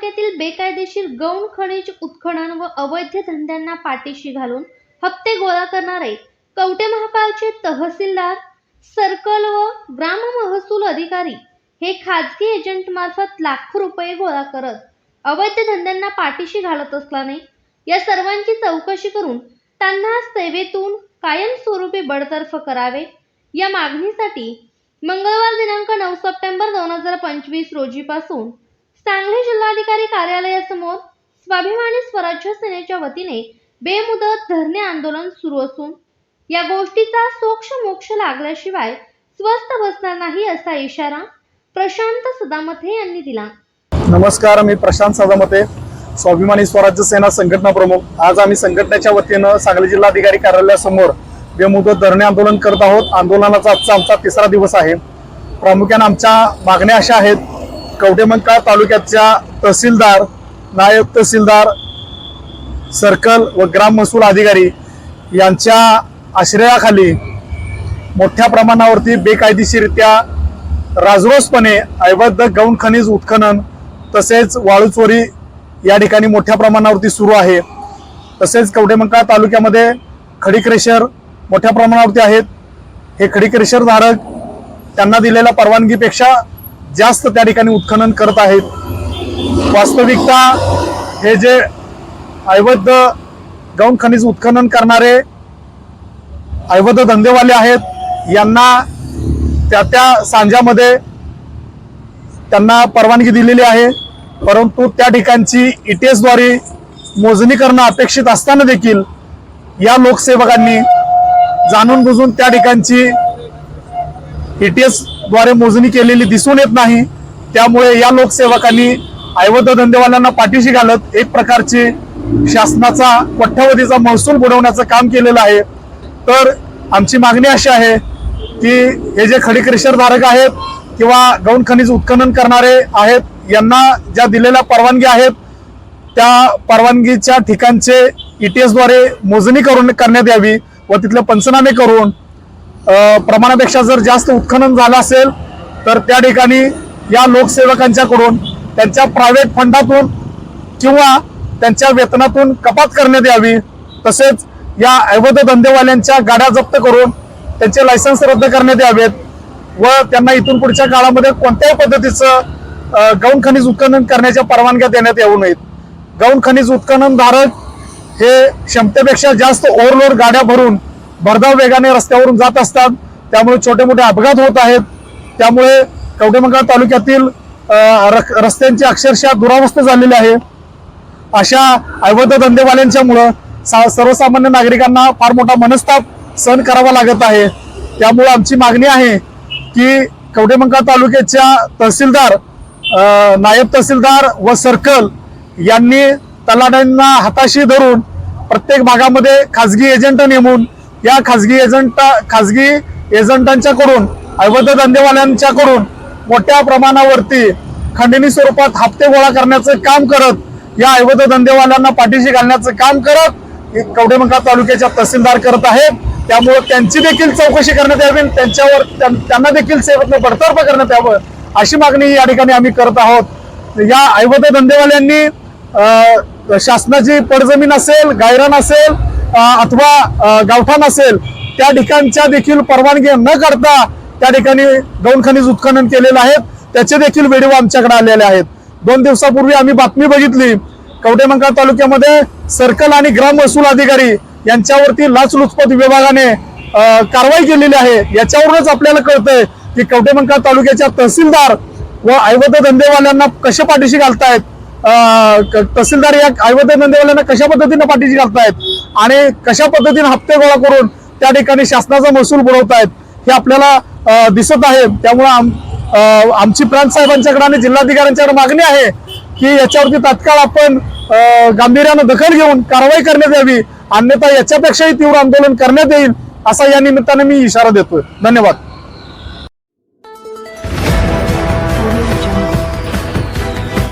तालुक्यातील बेकायदेशीर गौण खनिज उत्खनन व अवैध धंद्यांना पाठीशी घालून हप्ते गोळा करणारे कवटे महाकाळचे तहसीलदार सर्कल व ग्राम महसूल अधिकारी हे खाजगी एजंट मार्फत लाखो रुपये गोळा करत अवैध धंद्यांना पाठीशी घालत असल्याने या सर्वांची चौकशी करून त्यांना सेवेतून कायमस्वरूपी बडतर्फ करावे. या मागणीसाठी मंगळवार दिनांक नऊ सप्टेंबर दोन हजार पंचवीस रोजीपासून सांगली जिल्हाधिकारी कार्यालयासमोर स्वाभिमानी स्वराज्य सेनेच्या वतीने बेमुदत धरणे आंदोलन सुरू असून या गोष्टीचा सोक्ष मोक्ष लागल्याशिवाय स्वस्थ बसणार नाही असा इशारा प्रशांत सदामथे यांनी दिला. नमस्कार मी प्रशांत सदामते स्वाभिमानी स्वराज्य सेना संघटना प्रमुख. आज आम्ही संघटनेच्या वतीनं सांगली जिल्हाधिकारी कार्यालयासमोर बेमुदत धरणे आंदोलन करत आहोत. आंदोलनाचा आजचा आमचा तिसरा दिवस आहे. प्रामुख्याने आमच्या मागण्या अशा आहेत कवटेमंकाळ तालुक्याच्या तहसीलदार नायब तहसीलदार सर्कल व ग्राम महसूल अधिकारी यांच्या आश्रयाखाली मोठ्या प्रमाणावरती बेकायदेशीरित्या राजरोसपणे अवैध गौण खनिज उत्खनन तसेच वाळूचोरी या ठिकाणी मोठ्या प्रमाणावरती सुरू आहे. तसेच कवटेमंकाळ तालुक्यामध्ये खडीक्रेशर मोठ्या प्रमाणावरती आहेत. हे खडीक्रेशरधारक धारक त्यांना दिलेल्या परवानगीपेक्षा जास्त त्या ठिकाणी उत्खनन करत आहेत. वास्तविकता हे जे अवैध गौण खनिज उत्खनन करणारे अवैध धंदेवाले आहेत यांना त्या त्या सांजामध्ये त्यांना परवानगी दिलेली आहे. परंतु त्या ठिकाणची ETS मोजणी करणं अपेक्षित असताना देखील या लोकसेवकांनी जाणून बुजून त्या ठिकाणची ईटीएस द्वारे मोजणी केलेली दिसून येत नाही. त्यामुळे या लोकसेवकांनी अवैध धंदेवाल्यांना पाठीशी घालत एक प्रकारची शासनाचा कोट्यावधीचा महसूल बुडवण्याचं काम केलेलं आहे. तर आमची मागणी अशी आहे की हे जे खडीक्रेशरधारक आहेत किंवा गौण खनिज उत्खनन करणारे आहेत यांना ज्या दिलेल्या परवानगी आहेत त्या परवानगीच्या ठिकाणचे ई टी एसद्वारे मोजणी करून करण्यात यावी व तिथले पंचनामे करून प्रमाणापेक्षा जर जास्त उत्खनन झालं असेल तर त्या ठिकाणी या लोकसेवकांच्याकडून त्यांच्या प्रायव्हेट फंडातून किंवा त्यांच्या वेतनातून कपात करण्यात यावी. तसेच या अवैध धंदेवाल्यांच्या गाड्या जप्त करून त्यांचे लायसन्स रद्द करण्यात यावेत व त्यांना इथून पुढच्या काळामध्ये कोणत्याही पद्धतीचं गौण खनिज उत्खनन करण्याच्या परवानग्या देण्यात येऊ नयेत. गौण खनिज उत्खनन धारक हे क्षमतेपेक्षा जास्त ओव्हरलोड गाड्या भरून भरधाव वेगाने रस्त्यावरून जात असतात. त्यामुळे छोटे मोठे अपघात होत आहेत. त्यामुळे कवटेमंगळ तालुक्यातील रक- रस्त्यांची अक्षरशः दुरावस्था झालेली आहे. अशा अवैध धंदेवाल्यांच्यामुळं सा सर्वसामान्य नागरिकांना फार मोठा मनस्ताप सहन करावा लागत आहे. त्यामुळे आमची मागणी आहे की कवटेमंका तालुक्याच्या तहसीलदार नायब तहसीलदार व सर्कल यांनी तलाट्यांना हाताशी धरून प्रत्येक भागामध्ये खाजगी एजंट नेमून या खाजगी एजंट खाजगी एजंटांच्याकडून अवैध धंदेवाल्यांच्याकडून मोठ्या प्रमाणावरती खंडणी स्वरूपात हप्ते गोळा करण्याचं काम करत या अवैध धंदेवाल्यांना पाठीशी घालण्याचं काम करत कवडेमंका तालुक्याच्या तहसीलदार करत आहेत त्यामुळे त्यांची देखील चौकशी करण्यात यावी त्यांच्यावर त्यां- त्यांना देखील सेवेतनं बडतर्फ करण्यात यावं अशी मागणी या ठिकाणी आम्ही करत आहोत. या अवैध धंदेवाल्यांनी शासनाची पडजमीन असेल गायरान असेल अथवा गावठाण असेल त्या ठिकाणच्या देखील परवानगी न करता त्या ठिकाणी गौण खनिज उत्खनन केलेलं आहे. त्याचे देखील व्हिडिओ आमच्याकडे आलेले आहेत. दोन दिवसापूर्वी आम्ही बातमी बघितली. कवटेमंकाळ तालुक्यामध्ये सर्कल आणि ग्राम महसूल अधिकारी यांच्यावरती लाचलुचपत विभागाने कारवाई केलेली आहे. याच्यावरूनच आपल्याला कळतंय की कवटेमंकाळ तालुक्याच्या तहसीलदार व अवैध धंदेवाल्यांना कशा पाठीशी घालतायत? तहसीलदार या अवैध धंदेवाल्यांना कशा पद्धतीने पाठीशी घालतायत? आणि कशा पद्धतीने हप्ते गोळा करून त्या ठिकाणी शासनाचा महसूल बुडवतायत हे आपल्याला दिसत आहे. त्यामुळे आम- आमची प्रांत साहेबांच्याकडे आणि जिल्हाधिकाऱ्यांच्याकडे मागणी आहे की याच्यावरती तात्काळ आपण गांभीर्यानं दखल घेऊन कारवाई करण्यात यावी. अन्यथा याच्यापेक्षाही तीव्र आंदोलन करण्यात येईल असा या निमित्ताने मी इशारा देतोय. धन्यवाद.